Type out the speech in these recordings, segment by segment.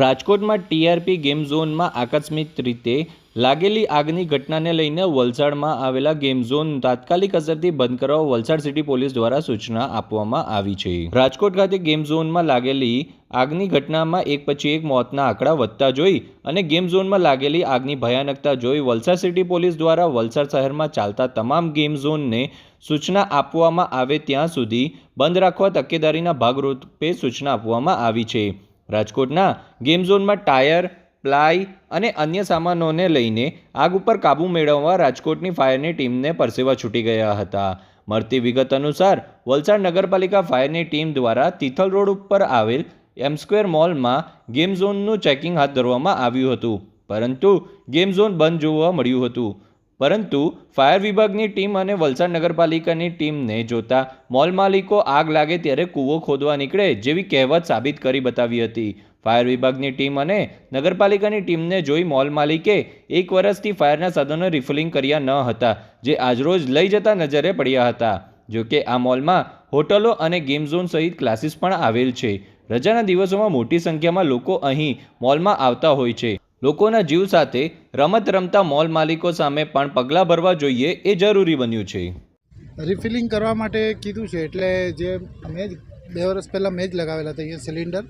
રાજકોટમાં TRP game ઝોનમાં આકસ્મિક રીતે લાગેલી આગની ઘટનાને લઈને વલસાડમાં આવેલા ગેમ ઝોન તાત્કાલિક અસરથી બંધ કરવા વલસાડ સિટી પોલીસ દ્વારા સૂચના આપવામાં આવી છે. રાજકોટ ખાતે ગેમ ઝોનમાં લાગેલી આગની ઘટનામાં એક પછી એક મોતના આંકડા વધતા જોઈ અને ગેમ ઝોનમાં લાગેલી આગની ભયાનકતા જોઈ વલસાડ સિટી પોલીસ દ્વારા વલસાડ શહેરમાં ચાલતા તમામ ગેમ ઝોનને સૂચના આપવામાં આવે ત્યાં સુધી બંધ રાખવા તકેદારીના ભાગરૂપે સૂચના આપવામાં આવી છે. રાજકોટના ગેમ ઝોનમાં ટાયર, પ્લાય અને અન્ય સામાનોને લઈને આગ ઉપર કાબૂ મેળવવા રાજકોટની ફાયરની ટીમને પરસેવા છૂટી ગયા હતા. મળતી વિગત અનુસાર, વલસાડ નગરપાલિકા ફાયરની ટીમ દ્વારા તિથલ રોડ ઉપર આવેલ એમ સ્ક્વેર મોલમાં ગેમ ઝોનનું ચેકિંગ હાથ ધરવામાં આવ્યું હતું. પરંતુ ગેમ ઝોન બંધ જોવા મળ્યું હતું. પરંતુ ફાયર વિભાગની ટીમ અને વલસાડ નગરપાલિકાની ટીમને જોતા મોલ માલિકો આગ લાગે ત્યારે કૂવો ખોદવા નીકળે જેવી કહેવત સાબિત કરી બતાવી હતી. ફાયર વિભાગની ટીમ અને નગરપાલિકાની ટીમને જોઈ મોલ માલિકે એક વર્ષથી ફાયરના સાધનો રિફિલિંગ કર્યા ન હતા, જે આજરોજ લઈ જતા નજરે પડ્યા હતા. જોકે આ મોલમાં હોટલો અને ગેમ ઝોન સહિત ક્લાસીસ પણ આવેલ છે. રજાના દિવસોમાં મોટી સંખ્યામાં લોકો અહીં મોલમાં આવતા હોય છે. લોકોના જીવ સાથે રમત રમતા મોલ માલિકો સામે પણ પગલાં ભરવા જોઈએ એ જરૂરી બન્યું છે. રિફિલિંગ કરવા માટે કીધું છે, એટલે જે મેં જ બે વર્ષ પહેલાં મેં જ લગાવેલા હતા, અહીંયા સિલિન્ડર.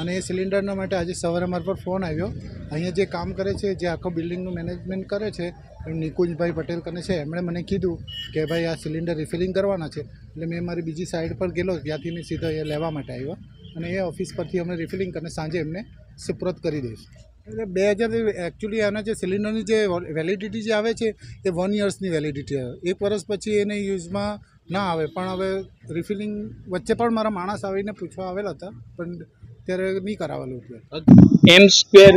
અને એ સિલિન્ડરના માટે આજે સવારે મારા પર ફોન આવ્યો. અહીંયા જે કામ કરે છે, જે આખો બિલ્ડિંગનું મેનેજમેન્ટ કરે છે, એમ નિકુંજભાઈ પટેલ કને છે, એમણે મને કીધું કે ભાઈ આ સિલિન્ડર રિફિલિંગ કરવાના છે. એટલે મેં મારી બીજી સાઈડ પર ગયેલો, ત્યાંથી મેં સીધો એ લેવા માટે આવ્યો. અને એ ઓફિસ પરથી અમે રિફિલિંગ કરીને સાંજે એમને સુપ્રત કરી દઈશ. એટલે બે હજાર એકચ્યુઅલી આના જે સિલિન્ડરની જે વેલિડિટી જે આવે છે એ વન યર્સની વેલિડિટી આવે. એક વર્ષ પછી એને યુઝમાં ના આવે. પણ હવે રિફિલિંગ વચ્ચે પણ મારા માણસ આવીને પૂછવા આવેલા હતા પણ ત્યારે નહીં કરાવેલું હતું એમ સ્ક્વેર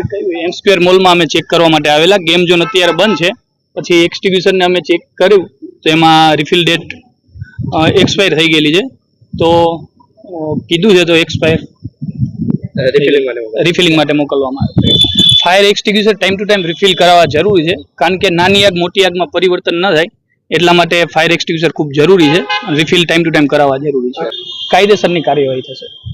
એમ સ્ક્વેર મોલમાં અમે ચેક કરવા માટે આવેલા. ગેમ ઝોન અત્યારે બંધ છે. પછી એક્સટિબ્યુશનને અમે ચેક કર્યું. તો એમાં રિફિલ ડેટ એક્સપાયર થઈ ગયેલી છે. તો કીધું છે તો એક્સપાયર રિફિલિંગ માટે મોકલવામાં આવે. Fire extinguisher time to time refill કરાવવા જરૂરી છે. કારણ કે નાની આગ, મોટી આગમાં પરિવર્તન ન થાય, એટલા માટે ફાયર એક્સટિગ્યુશન ખૂબ જરૂરી છે રિફિલ ટાઈમ ટુ ટાઈમ કરાવવા જરૂરી છે. કાયદેસરની કાર્યવાહી થશે.